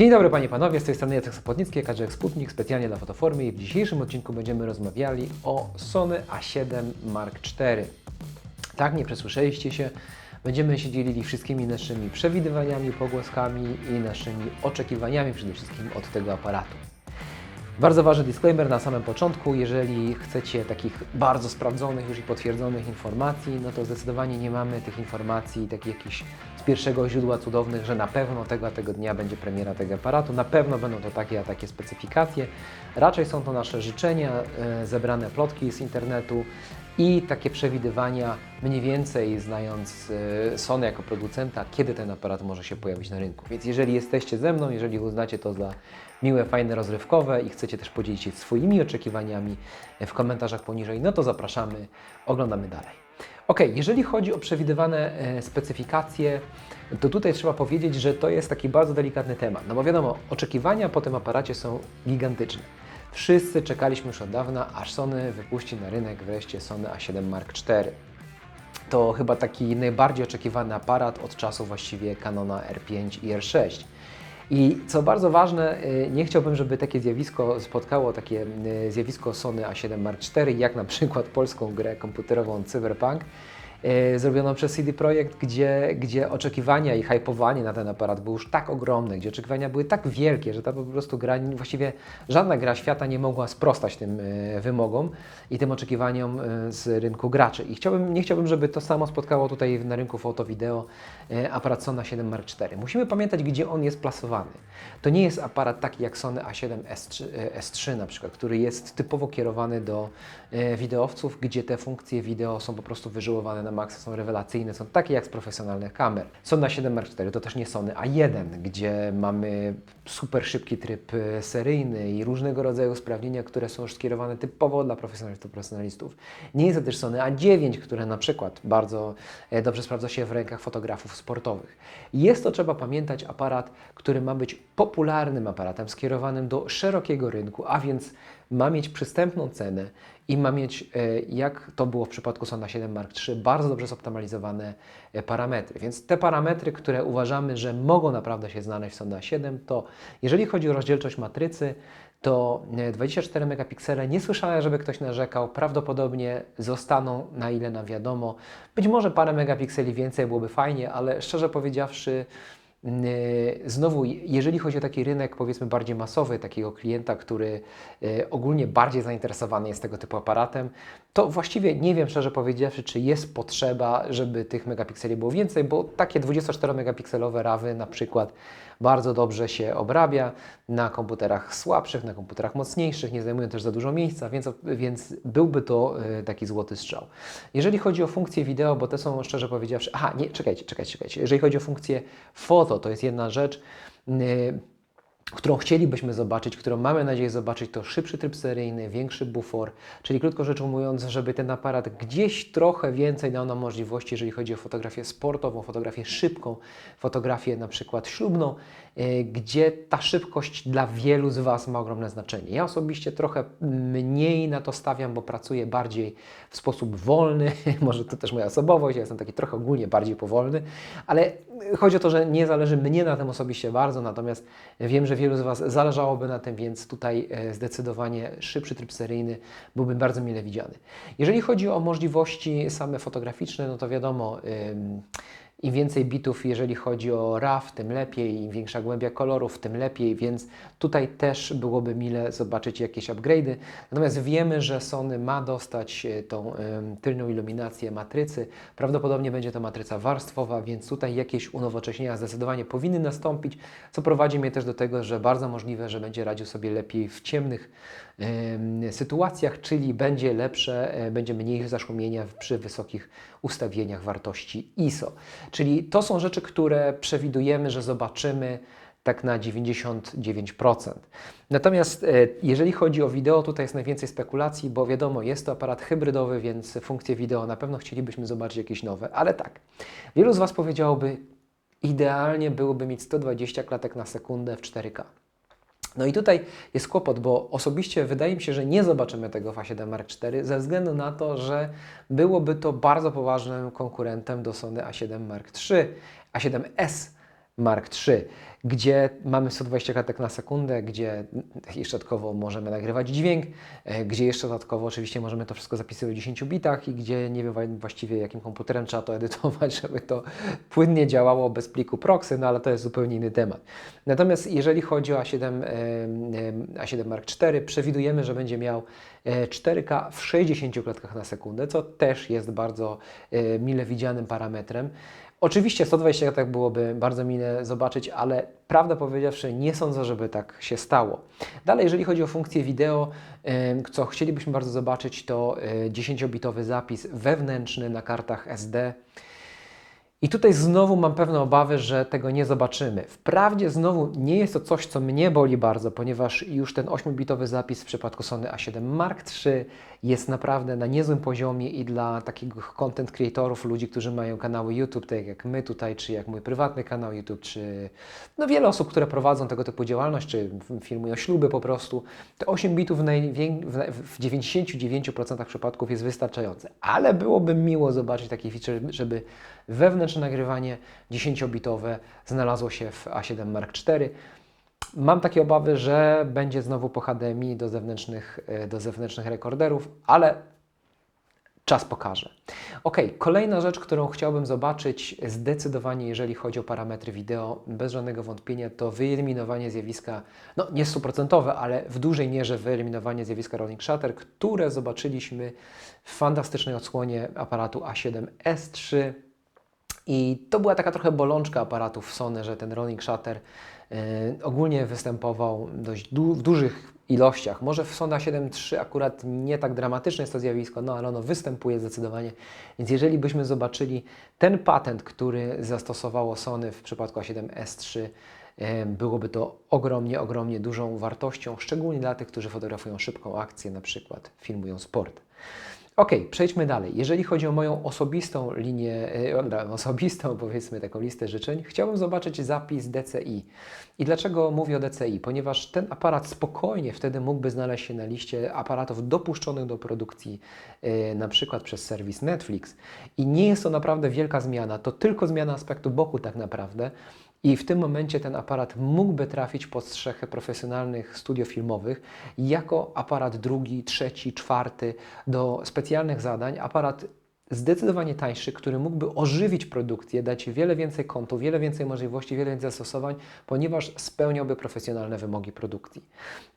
Dzień dobry Panie i Panowie, z tej strony Jacek Sopotnicki, Kaczek Sputnik, specjalnie dla Fotoformy i w dzisiejszym odcinku będziemy rozmawiali o Sony A7 Mark IV. Tak, nie przesłyszeliście się, będziemy się dzielili wszystkimi naszymi przewidywaniami, pogłoskami i naszymi oczekiwaniami przede wszystkim od tego aparatu. Bardzo ważny disclaimer na samym początku. Jeżeli chcecie takich bardzo sprawdzonych już i potwierdzonych informacji, no to zdecydowanie nie mamy tych informacji, takich jakichś z pierwszego źródła cudownych, że na pewno tego a tego dnia będzie premiera tego aparatu. Na pewno będą to takie a takie specyfikacje. Raczej są to nasze życzenia, e, zebrane plotki z internetu i takie przewidywania, mniej więcej znając e, Sony jako producenta, kiedy ten aparat może się pojawić na rynku. Więc jeżeli jesteście ze mną, jeżeli uznacie to za miłe, fajne, rozrywkowe i chcecie też podzielić się swoimi oczekiwaniami w komentarzach poniżej, no to zapraszamy, oglądamy dalej. Ok, jeżeli chodzi o przewidywane e, specyfikacje, to tutaj trzeba powiedzieć, że to jest taki bardzo delikatny temat. No bo wiadomo, oczekiwania po tym aparacie są gigantyczne. Wszyscy czekaliśmy już od dawna, aż Sony wypuści na rynek wreszcie Sony A7 Mark IV. To chyba taki najbardziej oczekiwany aparat od czasu właściwie Canona R5 i R6. I co bardzo ważne, y, nie chciałbym, żeby takie zjawisko spotkało takie y, zjawisko Sony A7 Mark IV, jak na przykład polską grę komputerową Cyberpunk, zrobioną przez CD Projekt, gdzie, gdzie oczekiwania i hypowanie na ten aparat były już tak ogromne, gdzie oczekiwania były tak wielkie, że ta po prostu gra, właściwie żadna gra świata nie mogła sprostać tym y, wymogom i tym oczekiwaniom y, z rynku graczy. I chciałbym, nie chciałbym, żeby to samo spotkało tutaj na rynku foto-wideo y, aparat Sony A7 Mark IV. Musimy pamiętać, gdzie on jest plasowany. To nie jest aparat taki jak Sony A7 S3, y, S3 na przykład, który jest typowo kierowany do y, wideowców, gdzie te funkcje wideo są po prostu wyżyłowane na maksa, są rewelacyjne, są takie jak z profesjonalnych kamer. Sony A7 Mark IV to też nie Sony A1, gdzie mamy super szybki tryb y, seryjny i różnego rodzaju usprawnienia, które są już skierowane typowo dla profesjonalistów, profesjonalistów. Nie jest to też Sony A9, które na przykład bardzo e, dobrze sprawdza się w rękach fotografów sportowych. Jest to, trzeba pamiętać, aparat, który ma być popularnym aparatem skierowanym do szerokiego rynku, a więc ma mieć przystępną cenę i ma mieć, e, jak to było w przypadku Sony 7 Mark III, bardzo dobrze zoptymalizowane e, parametry. Więc te parametry, które uważamy, że mogą naprawdę się znaleźć w Sony 7, to jeżeli chodzi o rozdzielczość matrycy, to e, 24 megapiksele, nie słyszałem, żeby ktoś narzekał, prawdopodobnie zostaną na ile nam wiadomo. Być może parę megapikseli więcej byłoby fajnie, ale szczerze powiedziawszy, Znowu, jeżeli chodzi o taki rynek, powiedzmy bardziej masowy, takiego klienta, który yy, ogólnie bardziej zainteresowany jest tego typu aparatem, to właściwie nie wiem, szczerze powiedziawszy, czy jest potrzeba, żeby tych megapikseli było więcej, bo takie 24-megapikselowe rawy na przykład bardzo dobrze się obrabia na komputerach słabszych, na komputerach mocniejszych, nie zajmują też za dużo miejsca, więc, więc byłby to yy, taki złoty strzał. Jeżeli chodzi o funkcje wideo, bo te są szczerze powiedziawszy, aha, nie, czekajcie, czekajcie, czekajcie. Jeżeli chodzi o funkcję foto, to jest jedna rzecz, yy, którą chcielibyśmy zobaczyć, którą mamy nadzieję zobaczyć, to szybszy tryb seryjny, większy bufor, czyli krótko rzecz ujmując, żeby ten aparat gdzieś trochę więcej dał nam możliwości, jeżeli chodzi o fotografię sportową, fotografię szybką, fotografię na przykład ślubną, yy, gdzie ta szybkość dla wielu z Was ma ogromne znaczenie. Ja osobiście trochę mniej na to stawiam, bo pracuję bardziej w sposób wolny, może to też moja osobowość, ja jestem taki trochę ogólnie bardziej powolny, ale chodzi o to, że nie zależy mnie na tym osobiście bardzo, natomiast wiem, że wielu z Was zależałoby na tym, więc tutaj e, zdecydowanie szybszy tryb seryjny byłby bardzo mile widziany. Jeżeli chodzi o możliwości same fotograficzne, no to wiadomo, im więcej bitów, jeżeli chodzi o RAW, tym lepiej, im większa głębia kolorów, tym lepiej, więc tutaj też byłoby mile zobaczyć jakieś upgrade'y. Natomiast wiemy, że Sony ma dostać e, tą tylną iluminację matrycy. Prawdopodobnie będzie to matryca warstwowa, więc tutaj jakieś unowocześnienia zdecydowanie powinny nastąpić, co prowadzi mnie też do tego, że bardzo możliwe, że będzie radził sobie lepiej w ciemnych em, sytuacjach, czyli będzie lepsze, e, będzie mniej zaszumienia przy wysokich ustawieniach wartości ISO. Czyli to są rzeczy, które przewidujemy, że zobaczymy tak na 99%. Natomiast e, jeżeli chodzi o wideo, tutaj jest najwięcej spekulacji, bo wiadomo, jest to aparat hybrydowy, więc funkcje wideo na pewno chcielibyśmy zobaczyć jakieś nowe, ale tak, wielu z Was powiedziałoby, idealnie byłoby mieć 120 klatek na sekundę w 4K. No i tutaj jest kłopot, bo osobiście wydaje mi się, że nie zobaczymy tego w A7 Mark IV ze względu na to, że byłoby to bardzo poważnym konkurentem do Sony A7 Mark III, A7S Mark III. Gdzie mamy 120 klatek na sekundę, gdzie jeszcze dodatkowo możemy nagrywać dźwięk, e, gdzie jeszcze dodatkowo oczywiście możemy to wszystko zapisywać w 10 bitach i gdzie nie wiem właściwie jakim komputerem trzeba to edytować, żeby to płynnie działało bez pliku proxy, no ale to jest zupełnie inny temat. Natomiast jeżeli chodzi o A7, em, em, A7 Mark IV, przewidujemy, że będzie miał e, 4K w 60 klatkach na sekundę, co też jest bardzo e, mile widzianym parametrem. Oczywiście 120 klatek byłoby bardzo mile zobaczyć, ale prawdę powiedziawszy nie sądzę, żeby tak się stało. Dalej, jeżeli chodzi o funkcję wideo, co chcielibyśmy bardzo zobaczyć, to e, 10-bitowy zapis wewnętrzny na kartach SD. I tutaj znowu mam pewne obawy, że tego nie zobaczymy. Wprawdzie znowu nie jest to coś, co mnie boli bardzo, ponieważ już ten 8-bitowy zapis w przypadku Sony A7 Mark III jest naprawdę na niezłym poziomie i dla takich content creatorów, ludzi, którzy mają kanały YouTube, tak jak my tutaj, czy jak mój prywatny kanał YouTube, czy no wiele osób, które prowadzą tego typu działalność, czy filmują śluby po prostu, te 8 bitów w, w 99% przypadków jest wystarczające. Ale byłoby miło zobaczyć taki feature, żeby wewnętrzne nagrywanie 10-bitowe znalazło się w A7 Mark IV. Mam takie obawy, że będzie znowu po HDMI do zewnętrznych, e, do zewnętrznych rekorderów, ale czas pokaże. Ok, kolejna rzecz, którą chciałbym zobaczyć zdecydowanie, jeżeli chodzi o parametry wideo, bez żadnego wątpienia, to wyeliminowanie zjawiska, no nie stuprocentowe, ale w dużej mierze wyeliminowanie zjawiska rolling shutter, które zobaczyliśmy w fantastycznej odsłonie aparatu A7S3. I to była taka trochę bolączka aparatów Sony, że ten rolling shutter ogólnie występował dość du- w dużych ilościach. Może w Sony A7 III akurat nie tak dramatyczne jest to zjawisko, no ale ono występuje zdecydowanie. Więc jeżeli byśmy zobaczyli ten patent, który zastosowało Sony w przypadku A7S3, e, byłoby to ogromnie, ogromnie dużą wartością, szczególnie dla tych, którzy fotografują szybką akcję, na przykład filmują sport. Ok, przejdźmy dalej. Jeżeli chodzi o moją osobistą linię, e, osobistą powiedzmy taką listę życzeń, chciałbym zobaczyć zapis DCI. I dlaczego mówię o DCI? Ponieważ ten aparat spokojnie wtedy mógłby znaleźć się na liście aparatów dopuszczonych do produkcji, e, na przykład przez serwis Netflix. I nie jest to naprawdę wielka zmiana, to tylko zmiana aspektu boku tak naprawdę. I w tym momencie ten aparat mógłby trafić pod strzechę profesjonalnych studiofilmowych jako aparat drugi, trzeci, czwarty do specjalnych zadań. Aparat zdecydowanie tańszy, który mógłby ożywić produkcję, dać wiele więcej kątów, wiele więcej możliwości, wiele więcej zastosowań, ponieważ spełniałby profesjonalne wymogi produkcji.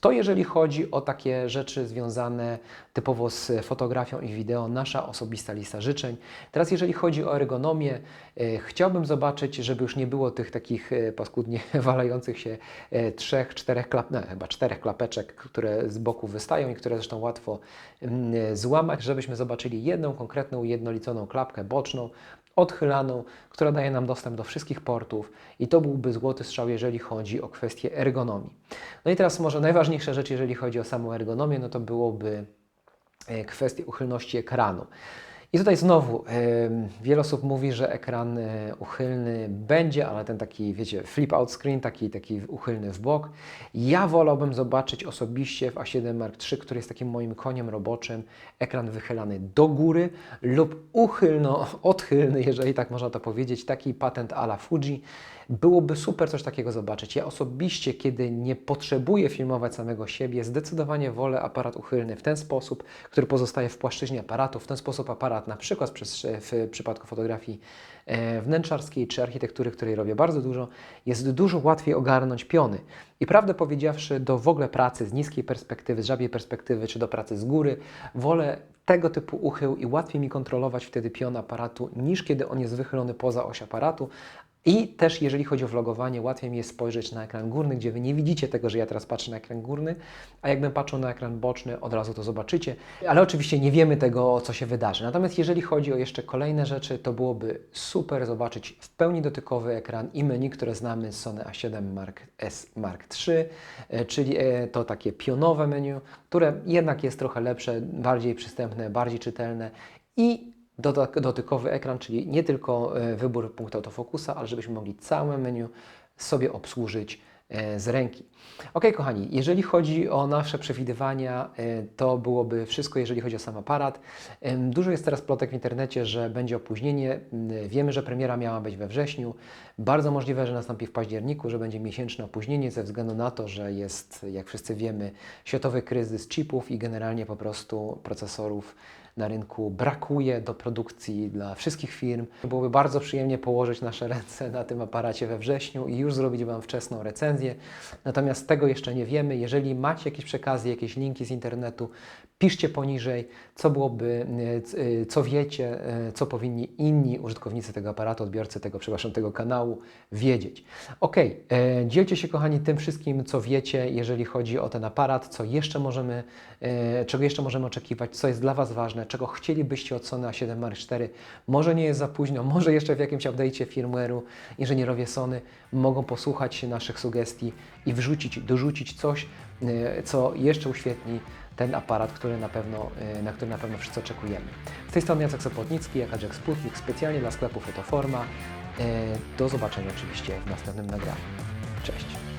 To jeżeli chodzi o takie rzeczy związane typowo z fotografią i wideo, nasza osobista lista życzeń. Teraz jeżeli chodzi o ergonomię, e, chciałbym zobaczyć, żeby już nie było tych takich e, paskudnie walających się e, trzech, czterech klap, no, chyba czterech klapeczek, które z boku wystają i które zresztą łatwo mm, złamać, żebyśmy zobaczyli jedną konkretną, ujednoliconą klapkę boczną, odchylaną, która daje nam dostęp do wszystkich portów i to byłby złoty strzał, jeżeli chodzi o kwestię ergonomii. No i teraz może najważniejsza rzecz, jeżeli chodzi o samą ergonomię, no to byłoby e, kwestia uchylności ekranu. I tutaj znowu wiele osób mówi, że ekran e, uchylny będzie, ale ten taki, wiecie, flip out screen, taki, taki uchylny w bok. Ja wolałbym zobaczyć osobiście w A7 Mark III, który jest takim moim koniem roboczym, ekran wychylany do góry lub uchylno, odchylny, jeżeli tak można to powiedzieć, taki patent ala Fuji. Byłoby super coś takiego zobaczyć. Ja osobiście, kiedy nie potrzebuję filmować samego siebie, zdecydowanie wolę aparat uchylny w ten sposób, który pozostaje w płaszczyźnie aparatu. W ten sposób aparat, na przykład w przypadku fotografii e, wnętrzarskiej czy architektury, której robię bardzo dużo, jest dużo łatwiej ogarnąć piony. I prawdę powiedziawszy, do w ogóle pracy z niskiej perspektywy, z żabiej perspektywy, czy do pracy z góry, wolę tego typu uchył i łatwiej mi kontrolować wtedy pion aparatu, niż kiedy on jest wychylony poza oś aparatu. I też jeżeli chodzi o vlogowanie, łatwiej mi jest spojrzeć na ekran górny, gdzie Wy nie widzicie tego, że ja teraz patrzę na ekran górny, a jakbym patrzył na ekran boczny, od razu to zobaczycie. Ale oczywiście nie wiemy tego, co się wydarzy. Natomiast jeżeli chodzi o jeszcze kolejne rzeczy, to byłoby super zobaczyć w pełni dotykowy ekran i menu, które znamy z Sony A7 Mark S Mark III, e, czyli e, to takie pionowe menu, które jednak jest trochę lepsze, bardziej przystępne, bardziej czytelne i dotykowy ekran, czyli nie tylko e, wybór punktu autofokusa, ale żebyśmy mogli całe menu sobie obsłużyć e, z ręki. Ok, kochani, jeżeli chodzi o nasze przewidywania, e, to byłoby wszystko, jeżeli chodzi o sam aparat. Dużo jest teraz plotek w internecie, że będzie opóźnienie. Wiemy, że premiera miała być we wrześniu. Bardzo możliwe, że nastąpi w październiku, że będzie miesięczne opóźnienie ze względu na to, że jest, jak wszyscy wiemy, światowy kryzys chipów i generalnie po prostu procesorów na rynku brakuje do produkcji dla wszystkich firm. Byłoby bardzo przyjemnie położyć nasze ręce na tym aparacie we wrześniu i już zrobić Wam wczesną recenzję. Natomiast tego jeszcze nie wiemy. Jeżeli macie jakieś przekazy, jakieś linki z internetu, piszcie poniżej, co byłoby, e, e, co wiecie, e, co powinni inni użytkownicy tego aparatu, odbiorcy tego, przepraszam, tego kanału wiedzieć. Ok, dzielcie się kochani tym wszystkim, co wiecie, jeżeli chodzi o ten aparat, co jeszcze możemy, czego jeszcze możemy oczekiwać, co jest dla Was ważne, czego chcielibyście od Sony A7 Mark IV. Może nie jest za późno, może jeszcze w jakimś update'cie firmware'u inżynierowie Sony mogą posłuchać się naszych sugestii i wrzucić, dorzucić coś, e, co jeszcze uświetni ten aparat, który na pewno, e, na który na pewno wszyscy oczekujemy. Z tej strony Jacek Sopotnicki, jaka Jack Sputnik, specjalnie dla sklepu Fotoforma. E, Do zobaczenia oczywiście w następnym nagraniu. Cześć!